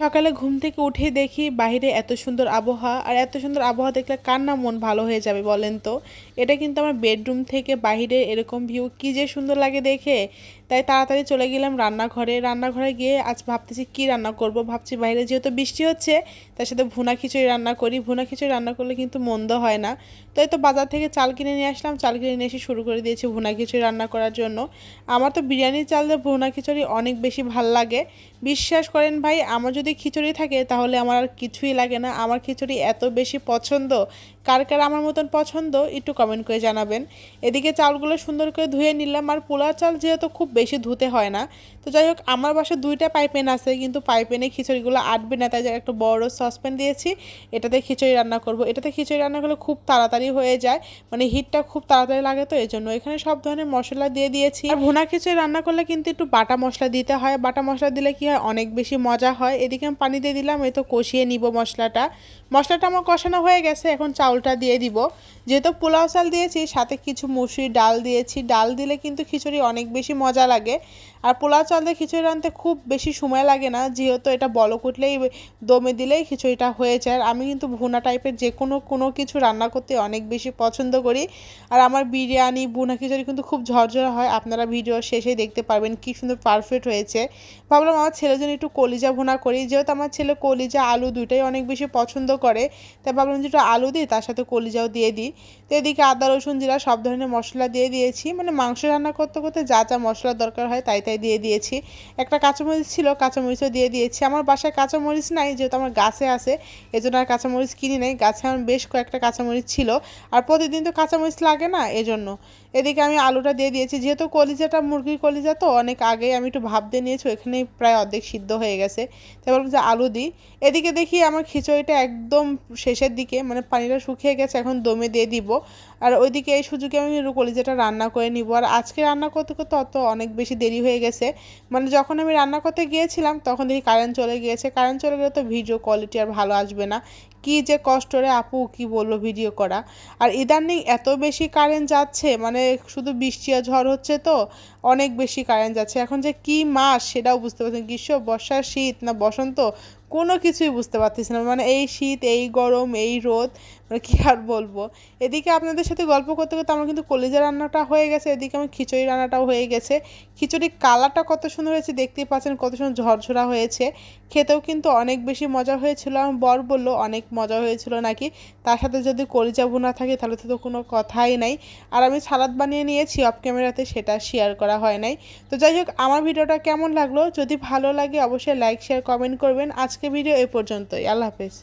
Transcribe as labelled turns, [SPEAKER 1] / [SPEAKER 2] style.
[SPEAKER 1] সকালে ঘুম থেকে উঠে দেখি বাইরে এত সুন্দর আবহাওয়া, আর এত সুন্দর আবহাওয়া দেখলে কার না মন ভালো হয়ে যাবে বলেন তো? এটা কিন্তু আমার বেডরুম থেকে বাইরে এরকম ভিউ কী যে সুন্দর লাগে দেখে। তাই তাড়াতাড়ি চলে গেলাম রান্নাঘরে। রান্নাঘরে গিয়ে আজ ভাবতেছি কি রান্না করব? ভাবছি বাইরে যেহেতু বৃষ্টি হচ্ছে, তার সাথে ভুনা খিচুড়ি রান্না করি। ভুনা খিচুড়ি রান্না করলে কিন্তু মন্দ হয় না। তাই তো বাজার থেকে চাল কিনে নিয়ে আসলাম। চাল কিনে নিয়ে এসে শুরু করে দিয়েছি ভুনা খিচুড়ি রান্না করার জন্য। আমার তো বিরিয়ানির চাল দিয়ে ভুনা খিচুড়ি অনেক বেশি ভালো লাগে। বিশ্বাস করেন ভাই, আমার যদি খিচুড়ি থাকে তাহলে আমার আর কিছুই লাগে না। আমার খিচুড়ি এত বেশি পছন্দ। কার কার আমার মতন পছন্দ একটু কমেন্ট করে জানাবেন। এদিকে চালগুলো সুন্দর করে ধুয়ে নিলাম। আর পোলা চাল যেহেতু খুব বেশি ধুতে হয় না। তো যাই হোক, আমার বাসায় দুইটা পাইপেন আছে, কিন্তু পাইপেনে খিচুড়িগুলো আটবে না, তাই একটা বড় সসপ্যান দিয়েছি, এটাতে খিচুড়ি রান্না করব। এটাতে খিচুড়ি রান্না করলে খুব তাড়াতাড়ি হয়ে যায় মানে হিটটা খুব তাড়াতাড়ি লাগে তো এই জন্য এখানে সব ধরনের মশলা দিয়ে দিয়েছি। আর ভুনা খিচুড়ি রান্না করলে কিন্তু একটু বাটা মশলা দিতে হয়। বাটা মশলা দিলে কি হয়, অনেক বেশি মজা হয়। এদিকে আমি পানি দিয়ে দিলাম, এই তো কষিয়ে নিব মশলাটা। মশলাটা আমার কষানো হয়ে গেছে, এখন চাউলটা দিয়ে দিব। যেহেতু পোলাও চাল দিয়েছি, সাথে কিছু মুসুরি ডাল দিয়েছি। ডাল দিলে কিন্তু খিচুড়ি অনেক বেশি মজা লাগে। আর পোলাও চাল দিয়ে খিচুড়ি রাঁধতে খুব বেশি সময় লাগে না, যেহেতু এটা বলক উঠলেই দমে দিলেই খিচুড়িটা হয়ে যায়। আর আমি কিন্তু ভুনা টাইপের যে কোনো কোনো কিছু রান্না করতে অনেক বেশি পছন্দ করি। আর আমার বিরিয়ানি, ভুনা খিচুড়ি কিন্তু খুব ঝরঝরা হয়। আপনারা ভিডিও শেষে দেখতে পারবেন কি সুন্দর পারফেক্ট হয়েছে। ভাবলাম আমার ছেলের জন্য একটু কলিজা ভুনা করি। যেহেতু আমার ছেলে কলিজা আলু দুটোই অনেক বেশি পছন্দ করে, তাই ভাবলাম যে একটু আলু দিই, তার সাথে কলিজাও দিয়ে দিই। তো এদিকে আদা, রসুন, জিরা সব ধরনের মশলা দিয়ে দিয়েছি। মানে মাংস রান্না করতে করতে যা যা মশলা দরকার হয়, তাই তাই দিয়ে দিয়েছি। একটা কাঁচামরিচ ছিল, কাঁচামরিচও দিয়ে দিয়েছি। আমার বাসায় কাঁচামরিচ নাই, যেহেতু আমার গাছে আছে, এজন্য আর কাঁচামরিচ কিনি নাই। গাছে আমার বেশ কয়েকটা কাঁচামরিচ ছিল। আর প্রতিদিন তো কাঁচামরিচ লাগে না, এজন্য। এদিকে আমি আলুটা দিয়ে দিয়েছি। যেহেতু কলিজাটা মুরগির কলিজা তো, অনেক আগেই আমি একটু ভাব দিয়ে নিয়েছি ওখানেই প্রায় অর্ধেক সিদ্ধ হয়ে গেছে। তাই বললাম যে আলু দিই। এদিকে দেখি আমার খিচুড়িটা একদম শেষের দিকে মানে পানিটা শুকিয়ে গেছে, এখন দমে দিয়ে দিব। আর ওইদিকে এই সুযোগে আমি কলিজাটা রান্না করে নিব। আর আজকে রান্না করতে করতে অত অনেক বেশি দেরি হয়ে গেছে। মানে যখন আমি রান্না করতে গিয়েছিলাম, তখন দেখি কারেন্ট চলে গিয়েছে। কারেন্ট চলে গেলে তো ভিডিও কোয়ালিটি আর ভালো আসবে না। কি যে কষ্ট রে আপু কি বলল ভিডিও করা। আর ইদানিং এত বেশি কারেন্ট যাচ্ছে মানে শুধু বৃষ্টি আর ঝড় হচ্ছে তো, অনেক বেশি কারেন্ট যাচ্ছে। এখন যে কি মাস সেটাও বুঝতে পারছেন গ্রীষ্ম, বর্ষা, শীত না বসন্ত, কোনো কিছুই বুঝতে পারতেছি না। মানে এই শীত, এই গরম, এই রোদ মানে কী আর বলব? এদিকে আপনাদের সাথে গল্প করতে করতে আমার কিন্তু কলিজা রান্নাটা হয়ে গেছে, এদিকে আমার খিচুড়ি রান্নাটাও হয়ে গেছে। খিচুড়ির কালারটা কত সুন্দর হয়েছে, দেখতেই পাচ্ছেন কত সুন্দর ঝরঝরা হয়েছে। খেতেও কিন্তু অনেক বেশি মজা হয়েছিল। আমার বর বলল, অনেক মজা হয়েছিল নাকি? তার সাথে যদি কলিজা বোনা থাকে তাহলে তো কোনো কথাই নাই। আর আমি সালাদ বানিয়ে নিয়েছি অফ ক্যামেরাতে সেটা শেয়ার করা হয় নাই। তো যাই হোক, আমার ভিডিওটা কেমন লাগল? যদি ভালো লাগে অবশ্যই লাইক শেয়ার কমেন্ট করবেন। আজকে ভিডিও এ পর্যন্তই। আল্লাহ হাফেজ।